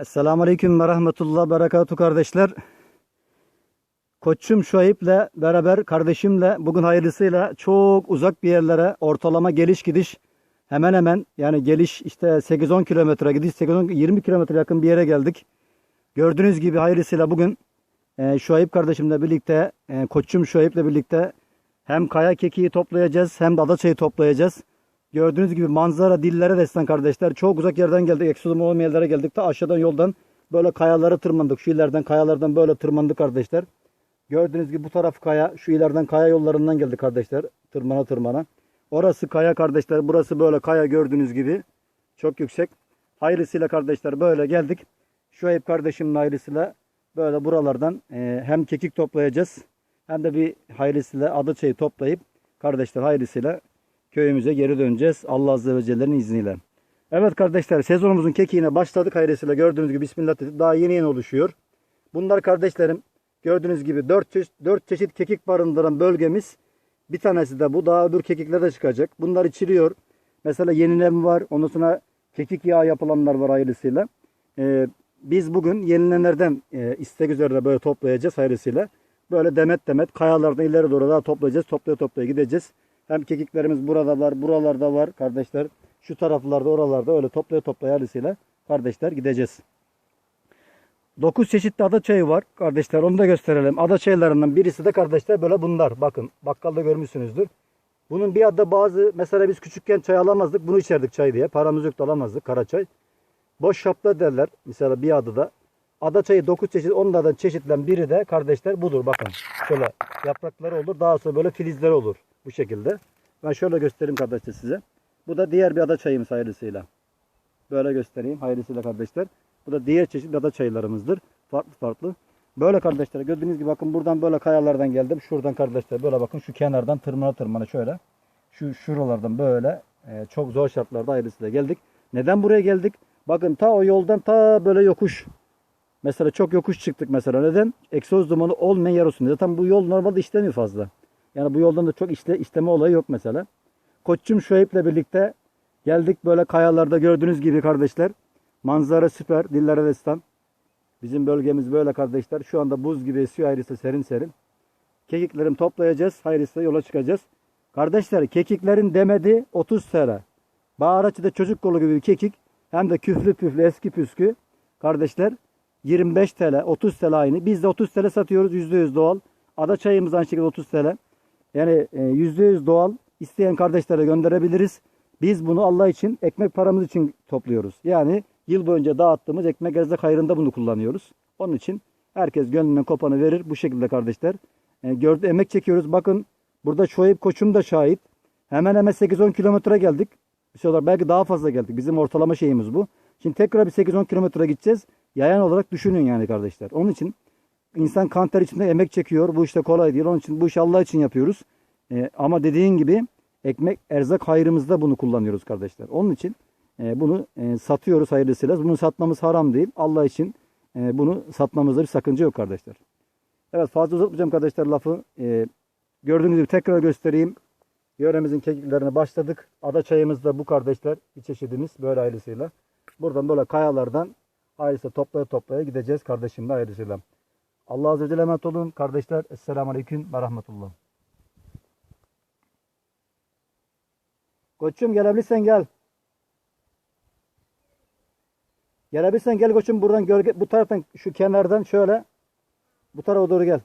Esselamu Aleyküm ve Rahmetullah Berekatuhu kardeşler. Koçum Şuayb'le beraber kardeşimle bugün hayırlısıyla çok uzak bir yerlere ortalama geliş gidiş hemen hemen yani geliş işte 8-10 kilometre gidiş 8-10-20 kilometre yakın bir yere geldik. Gördüğünüz gibi hayırlısıyla bugün e, Şuayb kardeşimle birlikte e, koçum Şuayb'le birlikte hem kaya kekiği toplayacağız hem de adaçayı toplayacağız. Gördüğünüz gibi manzara dillere destan kardeşler. Çok uzak yerden geldik. Eksodum olmayan yerlere geldik. Ta aşağıdan yoldan böyle kayaları tırmandık. Şu ilerden kayalardan böyle tırmandık kardeşler. Gördüğünüz gibi bu taraf kaya. Şu ilerden kaya yollarından geldik kardeşler. Tırmana tırmana. Orası kaya kardeşler. Burası böyle kaya gördüğünüz gibi. Çok yüksek. Hayırlısıyla kardeşler böyle geldik. Şu Eyüp kardeşimin hayırlısıyla böyle buralardan e, hem kekik toplayacağız. Hem de bir hayırlısıyla adaçayı toplayıp kardeşler hayırlısıyla köyümüze geri döneceğiz. Allah Azze ve Celle'nin izniyle. Evet kardeşler sezonumuzun kekiğine başladık hayırlısıyla gördüğünüz gibi Bismillah dedik. Daha yeni yeni oluşuyor. Bunlar kardeşlerim gördüğünüz gibi 4 çeşit, 4 çeşit kekik barındıran bölgemiz. Bir tanesi de bu. Daha öbür kekikler de çıkacak. Bunlar içiliyor. Mesela yenilen var. Ondan sonra kekik yağı yapılanlar var hayırlısıyla. Ee, biz bugün yenilenlerden e, istek üzere böyle toplayacağız hayırlısıyla. Böyle demet demet kayalardan ileri doğru daha toplayacağız. Toplaya toplaya gideceğiz. Hem kekiklerimiz burada var, buralarda var kardeşler. Şu taraflarda, oralarda öyle toplaya toplaya hayırlısıyla kardeşler gideceğiz. 9 çeşitli ada çayı var kardeşler. Onu da gösterelim. Ada çaylarından birisi de kardeşler böyle bunlar. Bakın bakkalda görmüşsünüzdür. Bunun bir adı bazı mesela biz küçükken çay alamazdık. Bunu içerdik çay diye. Paramız yoktu alamazdık kara çay. Boş şapla derler. Mesela bir adı da. Ada çayı 9 çeşit. Onlardan çeşitlen biri de kardeşler budur. Bakın şöyle yaprakları olur. Daha sonra böyle filizleri olur. Bu şekilde. Ben şöyle göstereyim kardeşler size. Bu da diğer bir ada çayımız hayırlısıyla. Böyle göstereyim hayırlısıyla kardeşler. Bu da diğer çeşit ada çaylarımızdır. Farklı farklı. Böyle kardeşler gördüğünüz gibi bakın buradan böyle kayalardan geldim. Şuradan kardeşler böyle bakın şu kenardan tırmana tırmana şöyle. Şu şuralardan böyle e, çok zor şartlarda hayırlısıyla geldik. Neden buraya geldik? Bakın ta o yoldan ta böyle yokuş. Mesela çok yokuş çıktık mesela. Neden? Egzoz dumanı olmayan yer olsun. Zaten bu yol normalde işlemiyor fazla. Yani bu yoldan da çok işte, isteme olayı yok mesela. Koçum Şuayb'le birlikte geldik böyle kayalarda gördüğünüz gibi kardeşler. Manzara süper. Dillere destan. Bizim bölgemiz böyle kardeşler. Şu anda buz gibi esiyor ayrısı serin serin. Kekiklerim toplayacağız. Hayrısı yola çıkacağız. Kardeşler kekiklerin demedi 30 TL. Bağıraçı'da çocuk kolu gibi bir kekik. Hem de küflü püflü eski püskü. Kardeşler 25 TL 30 TL aynı. Biz de 30 TL satıyoruz %100 doğal. Ada çayımız aynı şekilde 30 TL. Yani e, %100 doğal. İsteyen kardeşlere gönderebiliriz. Biz bunu Allah için ekmek paramız için topluyoruz. Yani yıl boyunca dağıttığımız ekmek erzak hayrında bunu kullanıyoruz. Onun için herkes gönlünden kopanı verir. Bu şekilde kardeşler. E, gördü, emek çekiyoruz. Bakın burada Şuayb koçum da şahit. Hemen hemen 8-10 kilometre geldik. Bir şey belki daha fazla geldik. Bizim ortalama şeyimiz bu. Şimdi tekrar bir 8-10 kilometre gideceğiz. Yayan olarak düşünün yani kardeşler. Onun için insan kan ter içinde emek çekiyor. Bu işte kolay değil. Onun için bu işi Allah için yapıyoruz. E, ama dediğin gibi ekmek erzak hayrımızda bunu kullanıyoruz kardeşler. Onun için e, bunu e, satıyoruz hayırlısıyla. Bunu satmamız haram değil. Allah için e, bunu satmamızda bir sakınca yok kardeşler. Evet fazla uzatmayacağım kardeşler lafı. E, gördüğünüz gibi tekrar göstereyim. Yöremizin kekiklerine başladık. Ada çayımız da bu kardeşler. Bir çeşidimiz böyle ailesiyle. Buradan böyle kayalardan ailesiyle toplaya toplaya gideceğiz kardeşimle ailesiyle. Allah Azze ve olun. Kardeşler Esselamu Aleyküm ve Rahmetullah. Koçum gelebilirsen gel. Gelebilirsen gel koçum buradan gölge bu taraftan şu kenardan şöyle bu tarafa doğru gel.